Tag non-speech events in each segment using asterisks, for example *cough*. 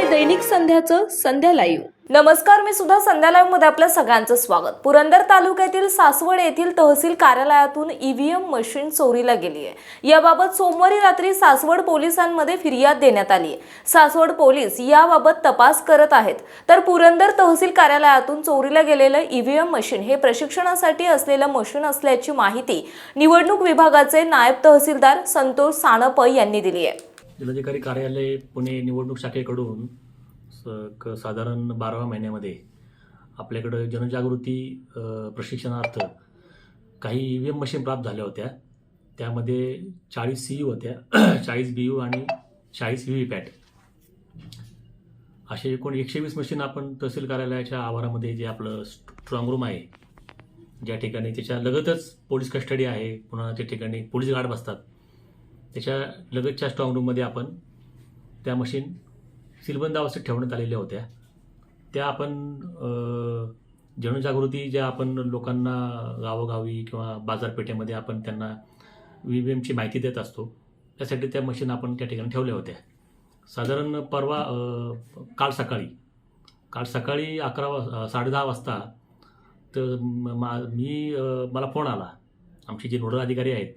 आहे दैनिक संध्याचं संध्या लाईव्ह. नमस्कार मी सुद्धा संध्या लाईव्हमध्ये आपलं सगळ्यांचं स्वागत. पुरंदर तालुक्यातील सासवड येथील तहसील कार्यालयातून ईव्हीएम मशीन चोरीला गेली आहे. याबाबत सोमवारी रात्री सासवड पोलिसांमध्ये फिर्याद देण्यात आली आहे. सासवड पोलीस याबाबत तपास करत आहेत. तर पुरंदर तहसील कार्यालयातून चोरीला गेलेलं ईव्हीएम मशीन हे प्रशिक्षणासाठी असलेलं मशीन असल्याची माहिती निवडणूक विभागाचे नायब तहसीलदार संतोष साणप यांनी दिली आहे. जिल्हाधिकारी कार्यालय पुणे निवडणूक शाखेकडून स क साधारण बाराव्या महिन्यामध्ये आपल्याकडं जनजागृती प्रशिक्षणार्थ काही ई व्ही एम मशीन प्राप्त झाल्या होत्या. त्यामध्ये चाळीस सी यू होत्या *clears throat* चाळीस बी यू आणि चाळीस व्ही व्ही पॅट. असे एकूण एकशे वीस मशीन आपण तहसील कार्यालयाच्या आवारामध्ये जे आपलं स्ट्रॉंग रूम आहे ज्या ठिकाणी त्याच्या लगतच पोलीस कस्टडी आहे पुन्हा त्या ठिकाणी पोलीस गार्ड बसतात. त्याच्या लगतच्या स्ट्रॉंग रूममध्ये आपण त्या मशीन सीलबंद अवस्थेत ठेवण्यात आलेल्या होत्या. त्या आपण जनजागृती ज्या आपण लोकांना गावोगावी किंवा बाजारपेठेमध्ये आपण त्यांना व्ही व्ही एमची माहिती देत असतो त्यासाठी त्या मशीन आपण त्या ठिकाणी ठेवल्या होत्या. साधारण परवा काल सकाळी काल सकाळी अकरा वाज साडेदहा वाजता तर मा मी मला फोन आला. आमचे जे नोडल अधिकारी आहेत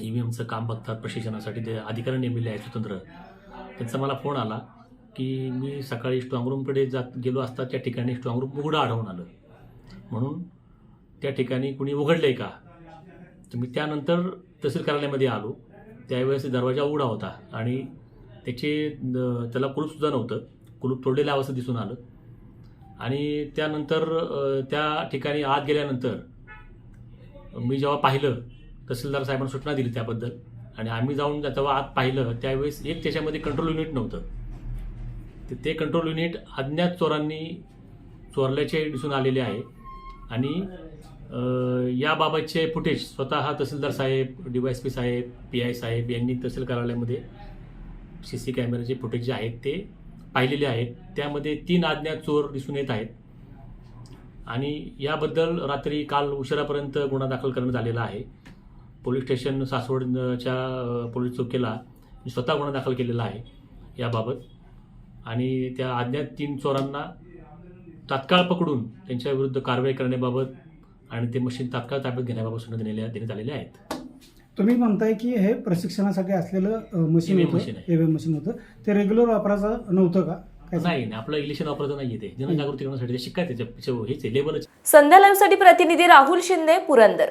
ई व्ही एमचं काम बघतात प्रशिक्षणासाठी ते अधिकारी नेमलेले आहेत स्वतंत्र. त्यांचा मला फोन आला की मी सकाळी स्ट्रॉंगरूमकडे जात गेलो असता त्या ठिकाणी स्ट्रॉंगरूम उघडं आढळून आलं. म्हणून त्या ठिकाणी कुणी उघडलं आहे का? तर मी त्यानंतर तहसील कार्यालयामध्ये आलो. त्यावेळेस दरवाजा उघडा होता आणि त्याचे त्याला कुलूपसुद्धा नव्हतं. कुलूप तोडलेल्या अवस्थेत दिसून आलं. आणि त्यानंतर त्या ठिकाणी आत गेल्यानंतर मी जेव्हा पाहिलं तहसीलदार साहेबांना सूचना दिली त्याबद्दल. आणि आम्ही जाऊन जेव्हा आत पाहिलं त्यावेळेस एक त्याच्यामध्ये कंट्रोल युनिट नव्हतं. तर ते कंट्रोल युनिट अज्ञात चोरांनी चोरल्याचे दिसून आलेले आहे. आणि याबाबतचे फुटेज स्वतः तहसीलदार साहेब डी वाय एस पी साहेब पी आय साहेब यांनी तहसील कार्यालयामध्ये सी सी कॅमेऱ्याचे फुटेज जे आहेत ते पाहिलेले आहेत. त्यामध्ये तीन अज्ञात चोर दिसून येत आहेत. आणि याबद्दल रात्री काल उशिरापर्यंत गुन्हा दाखल करण्यात आलेला आहे. पोलीस स्टेशन सासवडच्या पोलीस चौकीला मी स्वतः गुन्हा दाखल केलेला आहे याबाबत. आणि त्या अज्ञात तीन चोरांना तात्काळ पकडून त्यांच्या विरुद्ध कारवाई करण्याबाबत आणि ते मशीन तात्काळ ताब्यात घेण्याबाबत सूचना देण्यात देण्यात आलेल्या आहेत. तुम्ही म्हणताय की हे प्रशिक्षणासाठी असलेलं मशीन मशीन आहे. EVM मशीन होतं. ते रेग्युलर वापराचं नव्हतं का? नाही नाही आपलं इलेक्शन वापरायचं नाही ते. जनजागृती करण्यासाठी ते शिकाय त्याच्या हेच आहे लेबलच संध्या लाईव्हसाठी प्रतिनिधी राहुल शिंदे पुरंदर.